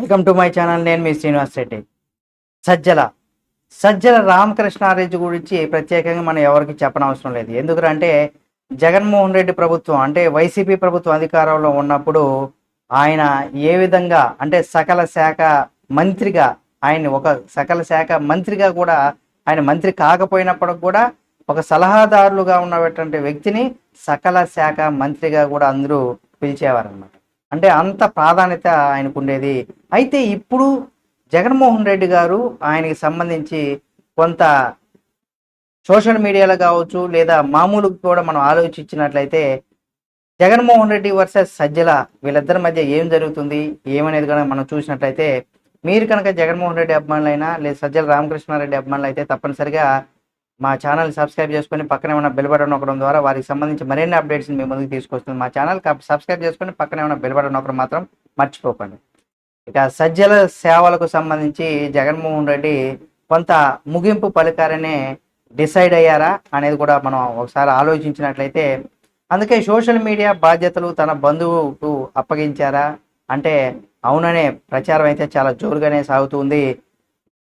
Welcome to my channel నేను మీ శ్రీనివాస్ రెడ్డి. సజ్జల సజ్జల రామకృష్ణారెడ్డి గురించి ప్రత్యేకంగా మనం ఎవరికి చెప్పనవసరం లేదు. ఎందుకంటే జగన్మోహన్ రెడ్డి ప్రభుత్వం అంటే వైసీపీ ప్రభుత్వం అధికారంలో ఉన్నప్పుడు ఆయన ఏ విధంగా అంటే సకల శాఖ మంత్రిగా ఆయన ఒక సకల శాఖ మంత్రిగా కూడా ఆయన మంత్రి కాకపోయినప్పుడు కూడా ఒక సలహాదారులుగా ఉన్నటువంటి వ్యక్తిని సకల శాఖ మంత్రిగా కూడా అందరూ పిలిచేవారన్నమాట. అంటే అంత ప్రాధాన్యత ఆయనకు ఉండేది అయితే ఇప్పుడు జగన్మోహన్ రెడ్డి గారు ఆయనకి సంబంధించి కొంత సోషల్ మీడియాలో కావచ్చు లేదా మామూలు కూడా మనం ఆలోచించినట్లయితే జగన్మోహన్ రెడ్డి వర్సెస్ సజ్జల వీళ్ళిద్దరి మధ్య ఏం జరుగుతుంది ఏమనేది కనుక మనం చూసినట్లయితే మీరు కనుక జగన్మోహన్ రెడ్డి అభిమానులైనా లేదా సజ్జల రామకృష్ణారెడ్డి అభిమానులు అయితే తప్పనిసరిగా మా ఛానల్ సబ్స్క్రైబ్ చేసుకొని పక్కనే ఉన్న బెల్ బటన్ నొక్కడం ద్వారా వారికి సంబంధించి మరిన్ని అప్డేట్స్ని మీ ముందుకు తీసుకొస్తుంది మా ఛానల్. సబ్స్క్రైబ్ చేసుకొని పక్కనే ఉన్న బెల్ బటన్ నొక్కడం మాత్రం మర్చిపోకండి. ఇక సజ్జల సేవలకు సంబంధించి జగన్మోహన్ రెడ్డి కొంత ముగింపు పలికారనే డిసైడ్ అయ్యారా అనేది కూడా మనం ఒకసారి ఆలోచించినట్లయితే అందుకే సోషల్ మీడియా బాధ్యతలు తన బంధువుకు అప్పగించారా అంటే అవుననే ప్రచారం అయితే చాలా జోరుగానే సాగుతుంది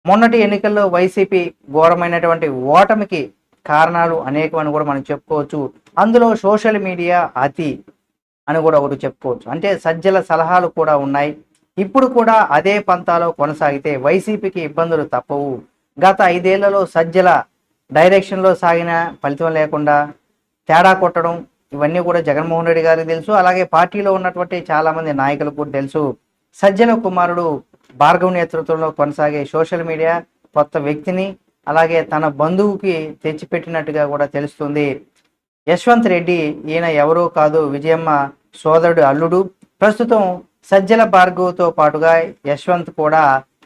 మొన్నటి ఎన్నికల్లో వైసీపీ ఘోరమైనటువంటి ఓటమికి కారణాలు అనేకమని కూడా మనం చెప్పుకోవచ్చు. అందులో సోషల్ మీడియా అతి అని కూడా ఒకటి చెప్పుకోవచ్చు. అంటే సజ్జల సలహాలు కూడా ఉన్నాయి. ఇప్పుడు కూడా అదే పంతాలో కొనసాగితే వైసీపీకి ఇబ్బందులు తప్పవు. గత ఐదేళ్ళలో సజ్జల డైరెక్షన్లో సాగిన ఫలితం లేకుండా తేడా కొట్టడం ఇవన్నీ కూడా జగన్మోహన్ రెడ్డి గారికి తెలుసు. అలాగే పార్టీలో ఉన్నటువంటి చాలామంది నాయకులకు కూడా తెలుసు. సజ్జల కుమారుడు భార్గవ్ నేతృత్వంలో కొనసాగే సోషల్ మీడియా కొత్త వ్యక్తిని అలాగే తన బంధువుకి తెచ్చిపెట్టినట్టుగా కూడా తెలుస్తుంది. యశ్వంత్ రెడ్డి ఈయన ఎవరో కాదు విజయమ్మ సోదరుడు అల్లుడు. ప్రస్తుతం సజ్జల భార్గవ్తో పాటుగా యశ్వంత్ కూడా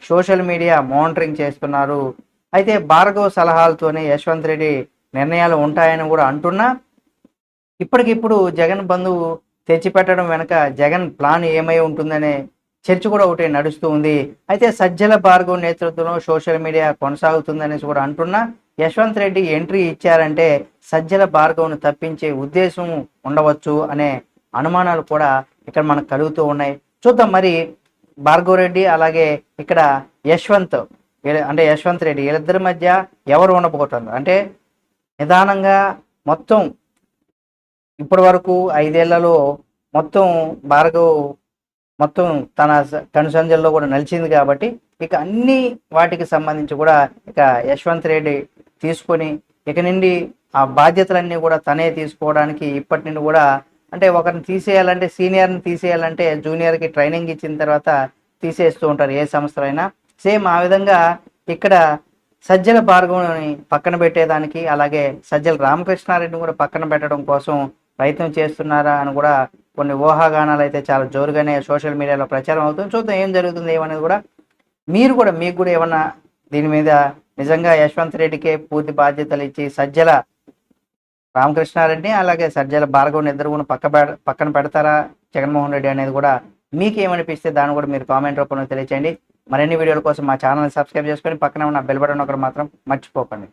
సోషల్ మీడియా మానిటరింగ్ చేస్తున్నారు. అయితే భార్గవ్ సలహాలతోనే యశ్వంత్ రెడ్డి నిర్ణయాలు ఉంటాయని కూడా అంటున్నా. ఇప్పటికిప్పుడు జగన్ బంధువు తెచ్చిపెట్టడం వెనక జగన్ ప్లాన్ ఏమై ఉంటుందనే చర్చ కూడా ఒకటి నడుస్తూ ఉంది. అయితే సజ్జల భార్గవ్ నేతృత్వంలో సోషల్ మీడియా కొనసాగుతుందనేసి కూడా అంటున్నా. యశ్వంత్ రెడ్డి ఎంట్రీ ఇచ్చారంటే సజ్జల భార్గవ్ను తప్పించే ఉద్దేశం ఉండవచ్చు అనే అనుమానాలు కూడా ఇక్కడ మనకు కలుగుతూ ఉన్నాయి. చూద్దాం మరి భార్గవ్ రెడ్డి అలాగే ఇక్కడ యశ్వంత్ అంటే యశ్వంత్ రెడ్డి వీళ్ళిద్దరి మధ్య ఎవరు ఉండబోతున్నారు? అంటే నిదానంగా మొత్తం ఇప్పటి వరకు ఐదేళ్ళలో మొత్తం భార్గవ్ మొత్తం తన స- కనుసంజల్లో కూడా నలిచింది కాబట్టి ఇక అన్ని వాటికి సంబంధించి కూడా ఇక యశ్వంత్ రెడ్డి తీసుకొని ఇక నుండి ఆ బాధ్యతలన్నీ కూడా తనే తీసుకోవడానికి ఇప్పటి నుండి కూడా అంటే ఒకరిని తీసేయాలంటే సీనియర్ని తీసేయాలంటే జూనియర్కి ట్రైనింగ్ ఇచ్చిన తర్వాత తీసేస్తూ ఉంటారు ఏ సంస్థలో అయినా సేమ్ ఆ విధంగా ఇక్కడ సజ్జల భార్గవుని పక్కన పెట్టేదానికి అలాగే సజ్జల రామకృష్ణారెడ్డిని కూడా పక్కన పెట్టడం కోసం ప్రయత్నం చేస్తున్నారా అని కూడా కొన్ని ఊహాగానాలు అయితే చాలా జోరుగానే సోషల్ మీడియాలో ప్రచారం అవుతుంది. చూద్దాం ఏం జరుగుతుంది ఏమనేది కూడా. మీరు కూడా మీకు కూడా ఏమన్నా దీని మీద నిజంగా యశ్వంత్ రెడ్డికే పూర్తి బాధ్యతలు ఇచ్చి సజ్జల రామకృష్ణారెడ్డి అలాగే సజ్జల భార్గవ్ని ఇద్దరు కూడా పక్క పక్కన పెడతారా జగన్మోహన్ రెడ్డి అనేది కూడా మీకు ఏమనిపిస్తే దాన్ని కూడా మీరు కామెంట్ రూపంలో తెలియచేయండి. మరిన్ని వీడియోల కోసం మా ఛానల్ సబ్స్క్రైబ్ చేసుకొని పక్కన ఉన్న బెల్ బటన్ ఒకటి మాత్రం మర్చిపోకండి.